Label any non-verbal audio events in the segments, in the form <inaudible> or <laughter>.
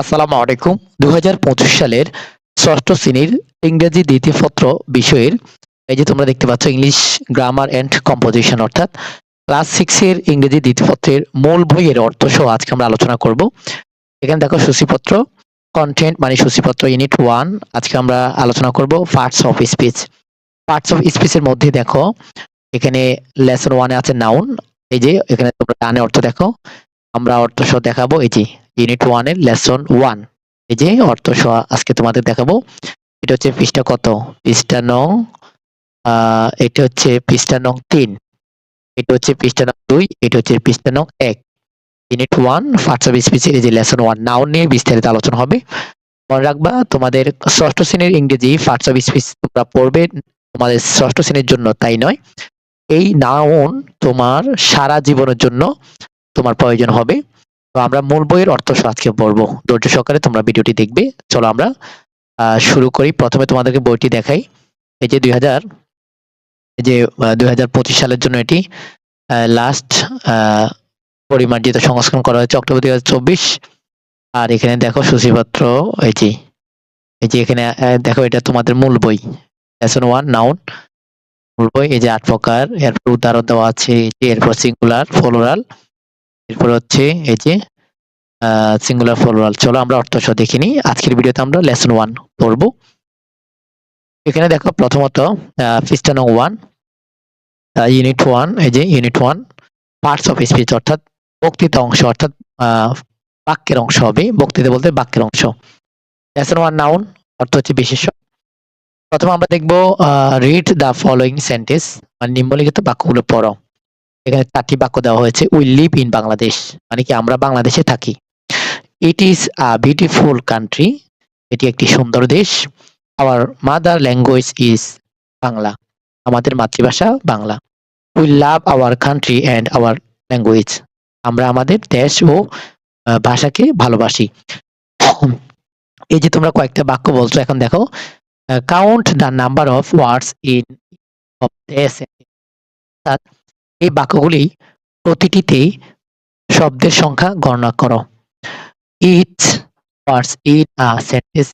আসসালামু আলাইকুম। দু হাজার পঁচিশ সালের ষষ্ঠ শ্রেণির ইংরেজি দ্বিতীয় পত্র বিষয়ের এই যে তোমরা দেখতে পাচ্ছ ইংলিশ গ্রামার এন্ড কম্পোজিশন অর্থাৎ ক্লাস সিক্স এর ইংরেজি দ্বিতীয় পত্রের মূল বইয়ের অর্থ সহ আজকে আমরা আলোচনা করব। এখানে দেখো সূচিপত্র কন্টেন্ট মানে সূচিপত্র ইউনিট ওয়ান আজকে আমরা আলোচনা করব parts of speech parts of স্পিচের মধ্যে দেখো, এখানে লেসন ওয়ানে আছে নাউন এই যে এখানে তোমরা ডানে অর্থ দেখো, আমরা অর্থ সহ দেখাবো, এই যে ইউনিট ওয়ানের লেসন ওয়ান এই যে অর্থ আজকে তোমাদের দেখাবো। এটা হচ্ছে পৃষ্ঠা কত? পৃষ্ঠা নং এটা হচ্ছে পৃষ্ঠা নং তিন। এটা হচ্ছে পৃষ্ঠা নং দুই, এটা হচ্ছে পৃষ্ঠা নং এক। ইউনিট ওয়ান ফার্স্ট স্পিচের এই যে লেসন ওয়ান নাউন নিয়ে বিস্তারিত আলোচনা হবে। মনে রাখবা, তোমাদের ষষ্ঠ শ্রেণির ইংরেজি ফার্স্ট অফ স্পিচ তোমরা পড়বে, তোমাদের ষষ্ঠ শ্রেণির জন্য তাই নয়। এই নাউন তোমার সারা জীবনের জন্য তোমার প্রয়োজন হবে। তো আমরা মূল বইয়ের অর্থ আজকে পড়ব। ধৈর্য সহকারে তোমরা ভিডিওটি দেখবে। চলো আমরা শুরু করি। প্রথমে তোমাদেরকে বইটি দেখাই। এই যে দুই হাজার যে দুই হাজার পঁচিশ সালের জন্য এটি লাস্ট পরিমার্জিত সংস্করণ করা হয়েছে অক্টোবর দুই হাজার চব্বিশ। আর এখানে দেখো সূচিপত্র, এই যে এই যে এখানে দেখো এটা তোমাদের মূল বই। লেসন ওয়ান নাউন মূল বই। এই যে আট প্রকার, এরপর উদাহরণ দেওয়া আছে এরপর সিঙ্গুলার ফ্লোরাল এরপর হচ্ছে এই যে সিঙ্গুলার ফ্লোরাল চলো আমরা অর্থ দেখে নিই। আজকের ভিডিওতে আমরা লেসন ওয়ান পড়ব। এখানে দেখো প্রথমত পৃষ্ঠা ওয়ান ইউনিট ওয়ান এই যে unit one parts of speech অর্থাৎ বক্তৃতা অংশ, অর্থাৎ বাক্যের অংশ হবে। বক্তৃতা বলতে বাক্যের অংশ। লেসন ওয়ান নাউন অর্থ হচ্ছে বিশেষ্য প্রথমে আমরা দেখব রিড দ্য ফলোয়িং সেন্টেন্স মানে নিম্নলিখিত বাক্যগুলো পড়ো। এখানে চারটি বাক্য দেওয়া হয়েছে উই লিভ ইন বাংলাদেশ মানে কি আমরা বাংলাদেশে থাকি। It is a beautiful country এটি একটি সুন্দর দেশ। Our mother language is Bangla আমাদের মাতৃভাষা Bangla. We love our country and our language আমরা আমাদের দেশ ও ভাষাকে ভালোবাসি। এই যে তোমরা কয়েকটা বাক্য বলছো, এখন দেখো count the number of words in of অর্থাৎ এই বাক্যগুলি প্রতিটিতে শব্দের সংখ্যা গণনা করো। It words in a sentence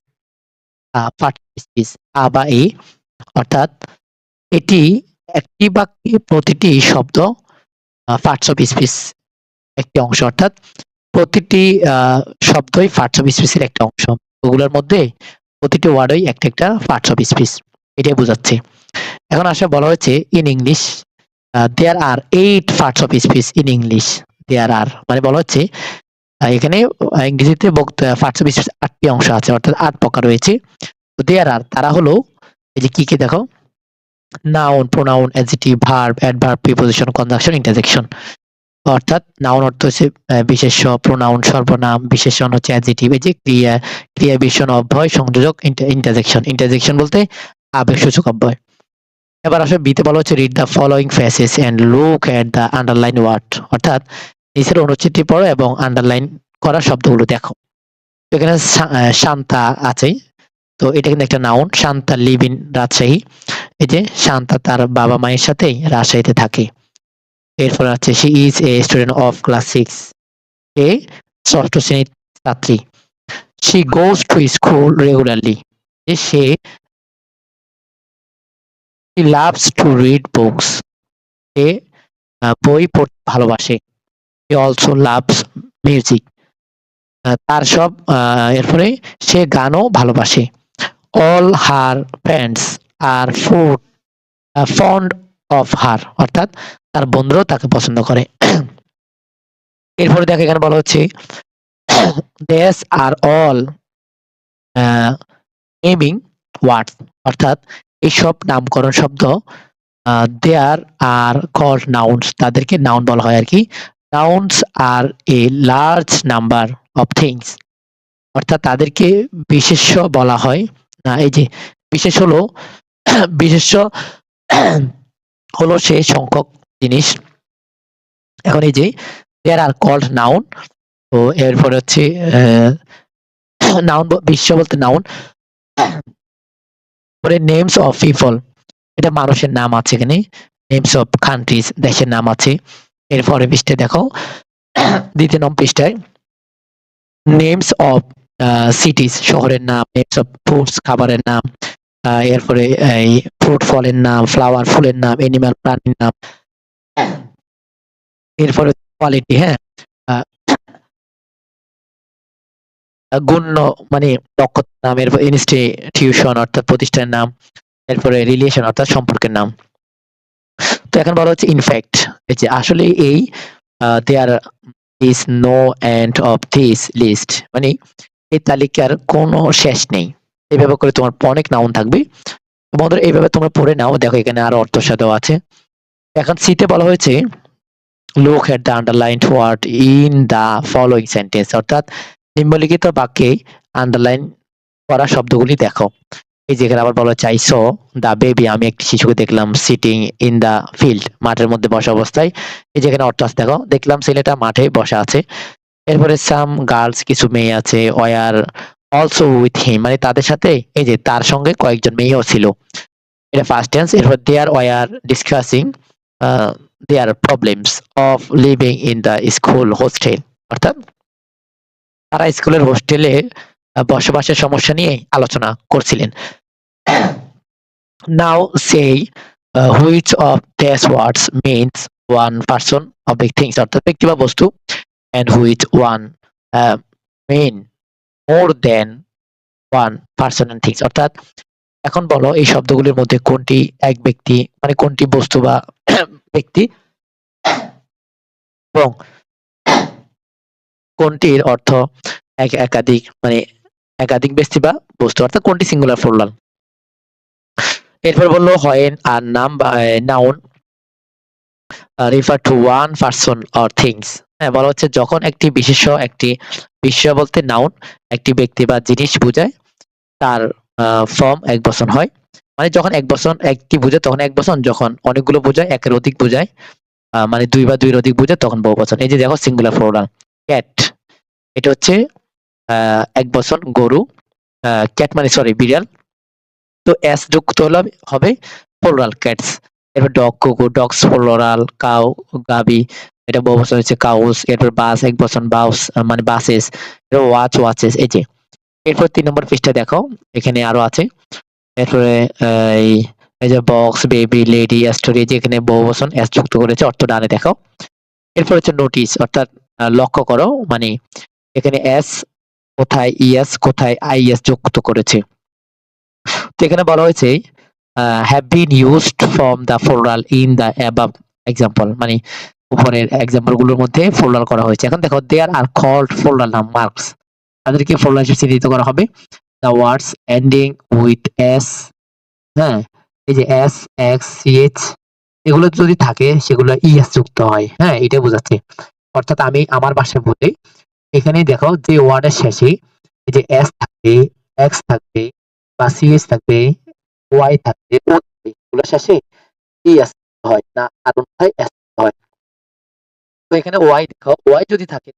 a বা এ অর্থাৎ এটি একটি বাক্যে প্রতিটি শব্দ পার্টস অফ স্পিচ একটি অংশ, অর্থাৎ প্রতিটি শব্দই পার্টস অফ স্পিচের একটা অংশ। ওগুলোর মধ্যে প্রতিটি ওয়ার্ডই একটা একটা পার্টস অফ স্পিচ এটাই বোঝাচ্ছে। এখন আসলে বলা হয়েছে in English there are eight parts of speech in English there are মানে বলা হচ্ছে এখানে ইংরেজিতে পার্টস অফ স্পিচ আটটি অংশ আছে, অর্থাৎ আট প্রকার রয়েছে। তো দেয়ার আর তারা হলো, এই যে কি কি দেখো? Noun pronoun adjective verb adverb preposition conjunction interjection অর্থাৎ নাউন অর্থ হচ্ছে বিশেষ্য প্রোনাউন সর্বনাম বিশেষণ হচ্ছে অ্যাডজেক্টিভ এই যে ক্রিয়া ক্রিয়া বিশেষণ অব্যয়, সংযোজক ইন্টারজেকশন ইন্টারজেকশন বলতে আবেগসূচক অব্যয়। এবার আসলে বিতে বলা হচ্ছে read the following faces and look at the underline word অর্থাৎ নিচের অনুচ্ছেদটি পড়ো এবং আন্ডারলাইন করা শব্দগুলো দেখো। এখানে শান্তা আছে। তো এটা কিন্তু একটা noun Shanta live in Rajshahi. এই যে শান্তা তার বাবা মায়ের সাথেই রাজশাহীতে থাকে। এরপর আছে she is a student of class six এ ষষ্ঠ শ্রেণির ছাত্রী। She goes to school regularly যে সে he loves to read books. সে আহ, বই পড়তে ভালোবাসে। He also loves music. আহ, তার সব আহ, এরপরে সে গানও ভালোবাসে। All her friends are food fond of her অর্থাৎ তার বন্ধুরাও তাকে পছন্দ করে। এরপরে দেখো এখানে বলা হচ্ছে দেস আর অল নেমিং ওয়ার্ডস অর্থাৎ এইসব নামকরণ শব্দ দেয়ার আর কল্ড নাউন্স তাদেরকে নাউন বলা হয় আর কি nouns are a large number of things অর্থাৎ তাদেরকে বিশেষ্য বলা হয়। না এই যে বিশেষ হলো, বিশেষ্য হলো সে সংখ্যক জিনিস। এখন এই যে দেয়ার আর কল্ড নাউন তো এরপরে হচ্ছে নাউন বিশ্ব বলতে নাউন পরে নেমস অফ পিপল এটা মানুষের নাম আছে এখানে নেমস অফ কান্ট্রিজ দেশের নাম আছে। এরপরে পৃষ্ঠে দেখো, দ্বিতীয় নম্বর পৃষ্ঠায় নেমস অফ সিটিজ শহরের নাম নেমস অফ ফুডস খাবারের নাম এরপরে এই ফ্রুট ফলের নাম ফ্লাওয়ার ফুলের নাম এনিম্যাল প্রাণীর নাম। এরপরে কোয়ালিটি হ্যাঁ? গণ্য মানে নক্ষত্র ইনস্টিটিউশন অর্থাৎ প্রতিষ্ঠানের নাম, এরপরে রিলেশন অর্থাৎ সম্পর্কের নাম। তো এখন বলা হচ্ছে ইনফ্যাক্ট এই যে আসলে এই there is no end of this list মানে এই তালিকার কোনো শেষ নেই। এইভাবে করে তোমার অনেক নাউন থাকবে। তোমাদের এইভাবে তোমরা পড়ে নাও। দেখো এখানে আরও অর্থ সাথেও আছে। এখন সিতে বলা হয়েছে look at the underlined word in the following sentence অর্থাৎ নিম্নলিখিত বাক্যে আন্ডারলাইন করা শব্দগুলি দেখো। এই যে এখানে আবার বলা স দা বেবি আমি একটি শিশুকে দেখলাম সিটিং ইন দা ফিল্ড মাঠের মধ্যে বসা অবস্থায়। এই যেখানে অর্থ আছে, দেখো, দেখলাম ছেলেটা মাঠে বসা আছে। এরপরে সাম গার্লস কিছু মেয়ে আছে ওয়ার অলসো উইথ হিম মানে তাদের সাথে, এই যে তার সঙ্গে কয়েকজন মেয়েও ছিল। এটা ফার্স্ট টেন্স এরপর they are were discussing their problems of living in the school hostel অর্থাৎ তারা স্কুলের হোস্টেলে বসবাসের সমস্যা নিয়ে আলোচনা করছিলেন। Now say which of these words means one person of things অর্থাৎ ব্যক্তি বা বস্তু। And which one men more than one person and things অর্থাৎ এখন বলো, এই শব্দগুলির মধ্যে কোনটি এক ব্যক্তি মানে কোনটি বস্তু বা <clears throat> ব্যক্তি এবং কোনটির অর্থ এক একাধিক মানে একাধিক ব্যক্তি বা বস্তু, অর্থাৎ কোনটি সিঙ্গুলার ফোরলাল এরপর বলল হয় আর নাম বা noun refer to one person or things হ্যাঁ বলা হচ্ছে যখন একটি বিশেষ্য একটি বিশেষ্য বলতে নাউন একটি ব্যক্তি বা জিনিস বোঝায়, তার ফর্ম এক বচন হয়। মানে যখন এক বচন, একটি বোঝায় তখন এক বচন, যখন অনেকগুলো বোঝায়, একের অধিক বোঝায় মানে দুই বা দুইয়ের অধিক বোঝায় তখন বহু বচন। এই যে দেখো সিঙ্গুলার ফ্লোরাল ক্যাট এটা হচ্ছে এক বচন গরু ক্যাট মানে সরি বিড়াল। তো এস যুক্ত হলে হবে ফ্লোরাল ক্যাটস এরপর ডগ কুকুর ডগস ফ্লোরাল কাউ গাবি এটা বহু বছর হচ্ছে কাউস এরপর বাস এক বচন বাউস মানে বাসেস এরপর ওয়াচ ওয়াচেস এই যে। এরপর তিন নম্বর পৃষ্ঠা দেখো, এখানে আরও আছে। এরপরে এই যে বক্স বেবি লেডি স্টোরি যেখানে বহু বচন এস যুক্ত করেছে, অর্থ ডানে দেখো। এরপর হচ্ছে নোটিস অর্থাৎ লক্ষ্য করো মানে এখানে এস কোথায় ইএস কোথায় আইএস যুক্ত করেছে। তো এখানে বলা হয়েছে have been used from the plural in the above example মানে উপরের এক্সাম্পলগুলোর মধ্যে ফ্লোরাল করা হয়েছে। এখন দেখো দেয়ার আর কল্ড ফ্লোরাল নাম মার্কস তাদেরকে ফ্লোরাল হিসেবে চিহ্নিত করা হবে। The words ending with S হ্যাঁ এই যে এস এক্স সিএইচ এগুলো যদি থাকে, সেগুলো ইএস যুক্ত হয়। হ্যাঁ এটা বোঝাচ্ছে। অর্থাৎ আমি আমার ভাষায় বলি এখানে দেখো যে ওয়ার্ডের শেষে এই যে এস থাকবে এক্স থাকবে বা সিএস থাকবে ওয়াই থাকবে ও থাকবে, এগুলোর শেষে ইএস হয় না আর হয় এস হয়। তো এখানে ওয়াই দেখো ওয়াই যদি থাকে